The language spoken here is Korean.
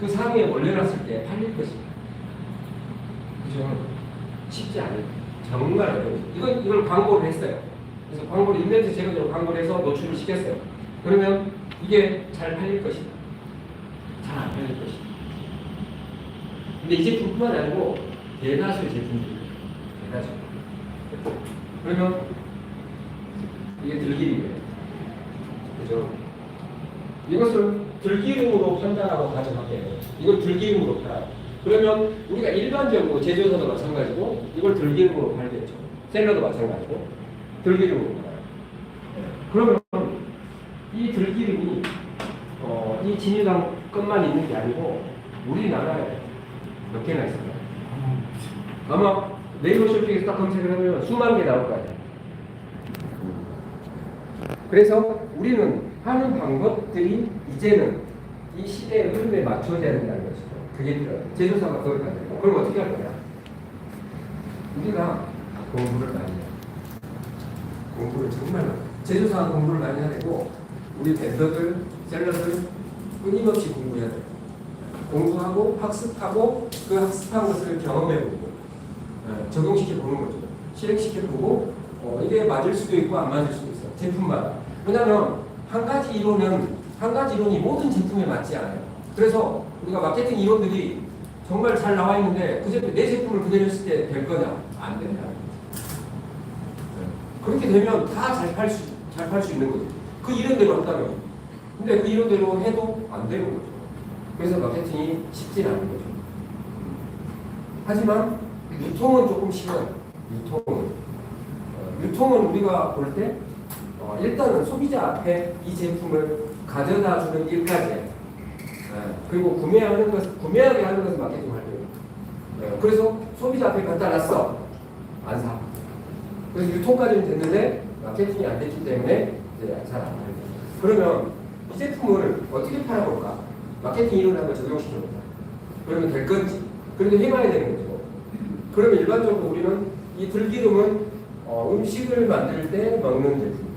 그 상위에 올려놨을 때 팔릴 것입니다. 그죠? 쉽지 않아요. 정말 어려워요. 이걸 광고를 했어요. 그래서 광고를 인터넷 제거적으로 광고를 해서 노출을 시켰어요. 그러면 이게 잘 팔릴 것이다. 잘 안 팔릴 것이다. 근데 이 제품뿐만 아니고 대다수의 제품들이 대다수. 그러면 이게 들기름이에요. 그죠? 이것을 들기름으로 판단하고 가져갈게요. 이걸 들기름으로 팔아요. 그러면 우리가 일반적으로 제조사도 마찬가지고 이걸 들기름으로 팔겠죠. 샐러드 마찬가지고 들기름으로 팔아요. 그러면 이 들기름이 어, 이 진유당 것만 있는 게 아니고 우리나라에 몇 개나 있을까요? 아마 네이버 쇼핑에서 딱 검색을 하면 수만 개 나올 거 아니에요. 그래서 우리는 하는 방법들이 이제는 이 시대의 흐름에 맞춰져야 된다는 것이죠. 그게 필요해요. 제조사가 그걸 가지고. 그럼 어떻게 할 거야? 우리가 공부를 많이 해요. 공부를 정말 많이 해요. 제조사가 공부를 많이 해야 되고, 우리 vend어들, 셀러들 끊임없이 공부해야 돼요. 공부하고 학습하고 그 학습한 것을 경험해보고 예, 적용시켜보는 거죠. 실행시켜보고 어, 이게 맞을 수도 있고 안 맞을 수도 있어요. 제품마다. 왜냐하면 한 가지 이론은 한 가지 이론이 모든 제품에 맞지 않아요. 그래서 우리가 마케팅 이론들이 정말 잘 나와 있는데 그 제품 내 제품을 그대로 했을 때 될 거냐? 안 된다. 예. 그렇게 되면 다 잘 팔 수 잘 팔 수 있는 거죠. 그 이론대로 한다면. 근데 그 이론대로 해도 안 되는 거죠. 그래서 마케팅이 쉽진 않은 거죠. 하지만 유통은 조금 쉬워요. 유통은. 어, 유통은 우리가 볼때 어, 일단은 소비자 앞에 이 제품을 가져다 주는 일까지. 예, 그리고 구매하는 것, 구매하게 하는 것은 마케팅 활동이에요. 예, 그래서 소비자 앞에 갖다 놨어. 안 사. 그래서 유통까지는 됐는데 마케팅이 안 됐기 때문에 잘안 팔려요. 그러면 이 제품을 어떻게 팔아볼까? 마케팅 이론을 한번 적용시켜볼까? 그러면 될 건지. 그래도 해봐야 되는 거죠. 그러면 일반적으로 우리는 이 들기름은 어, 음식을 만들 때 먹는 제품.